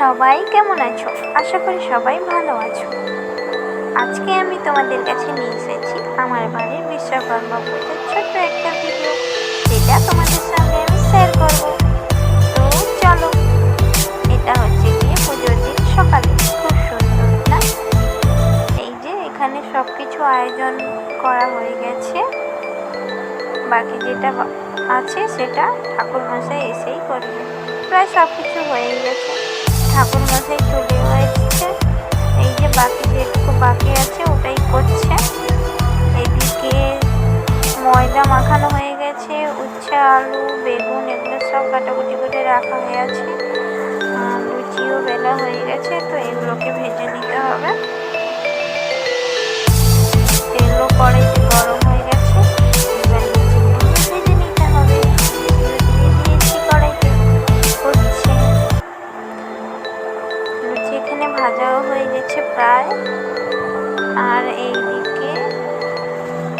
সবাই কেমন আছো? আশা করি সবাই ভালো আছো। আজকে আমি তোমাদের কাছে নিয়ে এসেছি আমার বাড়ির বিশ্বকর্মা পুজোর ছোট্ট একটা ভিডিও যেটা তোমাদের সঙ্গে আমি শেয়ার করব। তো চলো, এটা হচ্ছে গিয়ে পুজোর দিন সকালে। খুব সুন্দর, না? এই যে এখানে সব কিছু আয়োজন করা হয়ে গেছে। বাকি যেটা আছে সেটা ঠাকুর মশাই এসেই করবে প্রায় সব কিছু হয়ে গেছে। ঠাকুর মশাই হয়ে এসেছে। এই যে বাকি যেটুকু বাকি আছে, ওটাই করছে। এদিকে ময়দা মাখানো হয়ে গেছে, উচ্ছে, আলু, বেগুন এগুলো সব কাটাকুটি করে রাখা হয়ে আছে। লুচিও বেলা হয়ে গেছে, তো এগুলোকে ভেজে নিতে হবে। ভাজাও হয়ে গেছে প্রায়। আর এইদিকে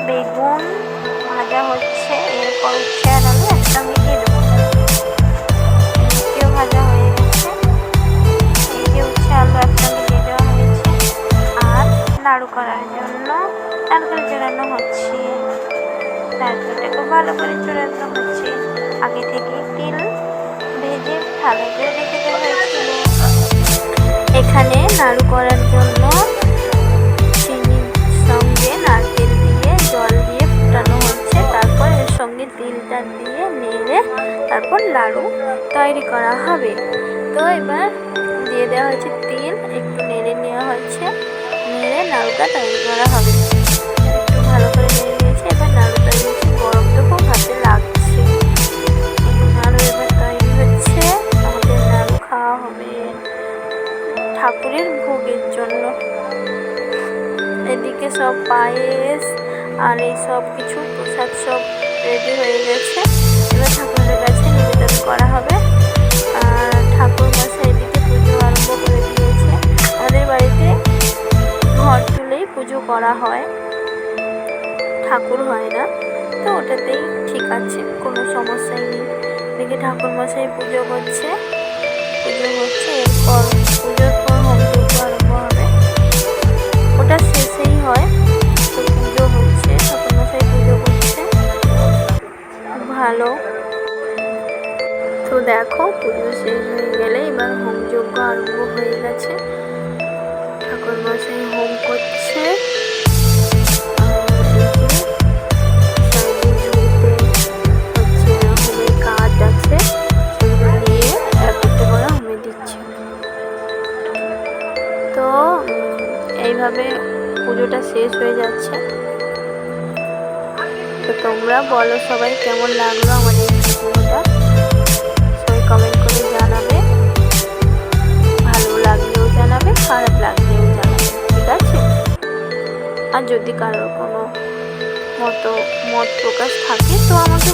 বেগুন ভাজা হচ্ছে, এরপর উচ্ছে আর আলু একসঙ্গে দিয়ে দেবো লুচিও ভাজা হয়ে গেছে। এই যে উচ্ছে আলু একসঙ্গে দিয়ে দেওয়া হয়েছে। আর নাড়ু করার জন্য নারকেল চড়ানো হচ্ছে। নারকেলটাকে ভালো করে চড়ানো হচ্ছে। আগে থেকে তিল ভেজে ভালো করে রেখে দেওয়া হয়েছিল এখানে নাড়ু করার জন্য চিনির সঙ্গে নারকেল দিয়ে জল দিয়ে ফুটানো হচ্ছে। তারপর এর সঙ্গে তিলটা দিয়ে নেড়ে তারপর লাড়ু তৈরি করা হবে। তো এবার দিয়ে দেওয়া হয়েছে তিল, একটু নেড়ে নেওয়া হচ্ছে। নেড়ে নাড়ুটা তৈরি করা হবে। ঠাকুরের ভোগের জন্য। এদিকে সব পায়েস আর এই সব কিছু, প্রসাদ সব রেডি হয়ে গেছে। এবার ঠাকুরের কাছে নিবেদন করা হবে। আর ঠাকুর মশাই এদিকে পুজো আরম্ভ করে দিয়েছে। আমাদের বাড়িতে ঘর তুলেই পুজো করা হয়। ঠাকুর হয় না, তো ওটাতেই ঠিক আছে, কোনো সমস্যাই নেই। এদিকে ঠাকুর মশাই পুজো করছে। পুজো হচ্ছে, এরপর পুজোর ভালো। তো দেখো, পুজো শেষ হয়ে গেলে এবার হোম যজ্ঞ আরম্ভ হয়ে গেছে। ঠাকুর মশাই হোম করছে। এইভাবে পুজোটা শেষ হয়ে যাচ্ছে। তো তোমরা বলো সবাই কেমন লাগল আমাদের ভিডিওটা? সবাই কমেন্ট করে জানাবে। ভালো লাগলেও জানাবে, খারাপ লাগলেও জানাবে। ঠিক আছে? আর যদি কারোর কোনো মতো, মত প্রকাশ থাকে, তো আমাকে